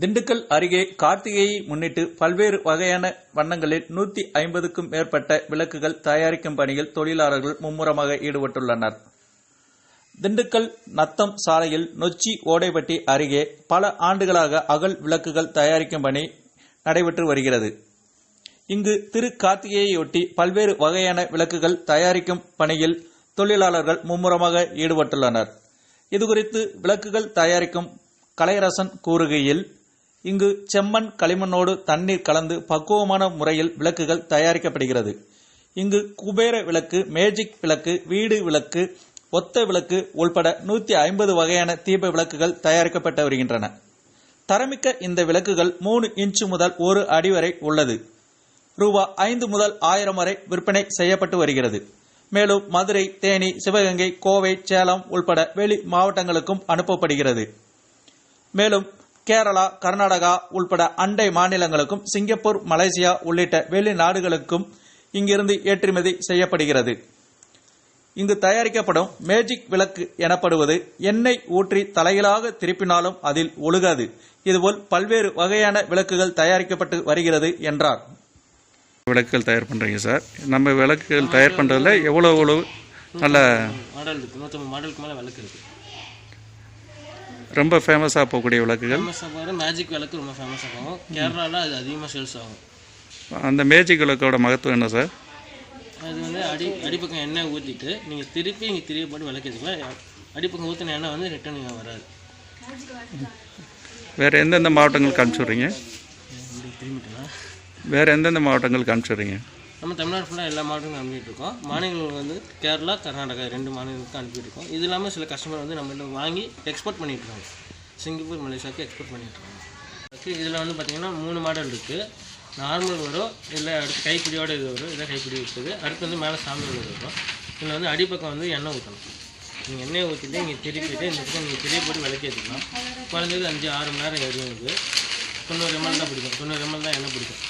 திண்டுக்கல் அருகே கார்த்திகையை முன்னிட்டு பல்வேறு வகையான வண்ணங்களில் நூத்தி ஐம்பதுக்கும் மேற்பட்ட விளக்குகள் தயாரிக்கும் பணியில் தொழிலாளர்கள் மும்முரமாக ஈடுபட்டுள்ளனர். திண்டுக்கல் நத்தம் சாலையில் நொச்சி ஓடைப்பட்டி அருகே பல ஆண்டுகளாக அகல் விளக்குகள் தயாரிக்கும் பணி நடைபெற்று வருகிறது. இங்கு திரு கார்த்திகையொட்டி பல்வேறு வகையான விளக்குகள் தயாரிக்கும் பணியில் தொழிலாளர்கள் மும்முரமாக ஈடுபட்டுள்ளனர். இதுகுறித்து விளக்குகள் தயாரிக்கும் கலையரசன் கூறுகையில் இங்கு செம்மண் களிமண்ணோடு தண்ணீர் கலந்து பக்குவமான முறையில் விளக்குகள் தயாரிக்கப்படுகிறது. இங்கு குபேர விளக்கு மேஜிக் விளக்கு வீடு விளக்கு ஒத்த விளக்கு உள்பட நூத்தி ஐம்பது வகையான தீப விளக்குகள் தயாரிக்கப்பட்டு வருகின்றன. தரமிக்க இந்த விளக்குகள் மூணு இன்ச்சு முதல் ஒரு அடி வரை உள்ளது. ரூபா ஐந்து முதல் ஆயிரம் வரை விற்பனை செய்யப்பட்டு வருகிறது. மேலும் மதுரை தேனி சிவகங்கை கோவை சேலம் உள்பட வெளி மாவட்டங்களுக்கும் அனுப்பப்படுகிறது. மேலும் கேரளா கர்நாடகா உள்பட அண்டை மாநிலங்களுக்கும் சிங்கப்பூர் மலேசியா உள்ளிட்ட வெளிநாடுகளுக்கும் இங்கிருந்து ஏற்றுமதி செய்யப்படுகிறது. இங்கு தயாரிக்கப்படும் மேஜிக் விளக்கு எனப்படுவது எண்ணெய் ஊற்றி தலைகளாக திருப்பினாலும் அதில் ஒழுகாது. இதுபோல் பல்வேறு வகையான விளக்குகள் தயாரிக்கப்பட்டு வருகிறது என்றார். விளக்குகள் தயார் பண்ணுறீங்க சார். நம்ம விளக்குகள் தயார் பண்ணுறதுல எவ்வளோ எவ்வளோ நல்ல மாடல் மாடலுக்கு மேலே விளக்கு இருக்குது ரொம்ப ஃபேமஸாக போகக்கூடிய விளக்குகள். ஃபேமஸாக போகிற மேஜிக் விளக்கு ரொம்ப ஃபேமஸாக போகும். கேரளாவில் அது அதிகமாக சேல்ஸ் ஆகும். அந்த மேஜிக் விளக்கோட மகத்துவம் என்ன சார் அது வந்து அடி அடிப்பக்கம் எண்ணெய் ஊற்றிட்டு நீங்கள் திருப்பி இங்கே திரிய போட்டு விளக்கிக்கலாம் அடிப்பக்கம் ஊற்றின எண்ணெய் வந்து ரிட்டர்ன் இங்கே வராது. வேறு எந்தெந்த மாவட்டங்களுக்கு அனுப்பிச்சுட்றீங்க வேறு எந்தெந்த மாவட்டங்களுக்கு அனுப்பிச்சுட்றீங்க நம்ம தமிழ்நாடு ஃபுல்லாக எல்லா மாவட்டங்களுக்கும் அனுப்பிட்டுருக்கோம் மாநிலங்கள் வந்து கேரளா கர்நாடகா ரெண்டு மாநிலங்களுக்கு அனுப்பிட்டுருக்கோம் இது இல்லாமல் சில கஸ்டமர் வந்து நம்மள்ட்ட வாங்கி எக்ஸ்போர்ட் பண்ணிட்டுருக்காங்க சிங்கப்பூர் மலேசியாவுக்கு எக்ஸ்போர்ட் பண்ணிட்டு இருக்காங்க. இதில் வந்து பார்த்தீங்கன்னா மூணு மாடல் இருக்குது நார்மல் வரும் இல்லை அடுத்து கைப்பிடியோட இது வரும் இதான் கைப்பிடி இருக்குது அடுத்து வந்து மேலே சாமி உள்ளது வரும். இதில் வந்து அடிப்பக்கம் வந்து எண்ணெய் ஊற்றணும் நீங்கள் எண்ணெயை ஊற்றிட்டு இங்கே திருப்பிட்டு இந்த பக்கம் நீங்கள் திரிய போட்டு விளக்கி எடுத்துக்கலாம் குறைஞ்சது அஞ்சு ஆறு மணி நேரம் எரியும் இது தொண்ணூறு எம்எல் தான் பிடிக்கும். தொண்ணூறு எம்எல் தான் எண்ணெய் பிடிக்கும்.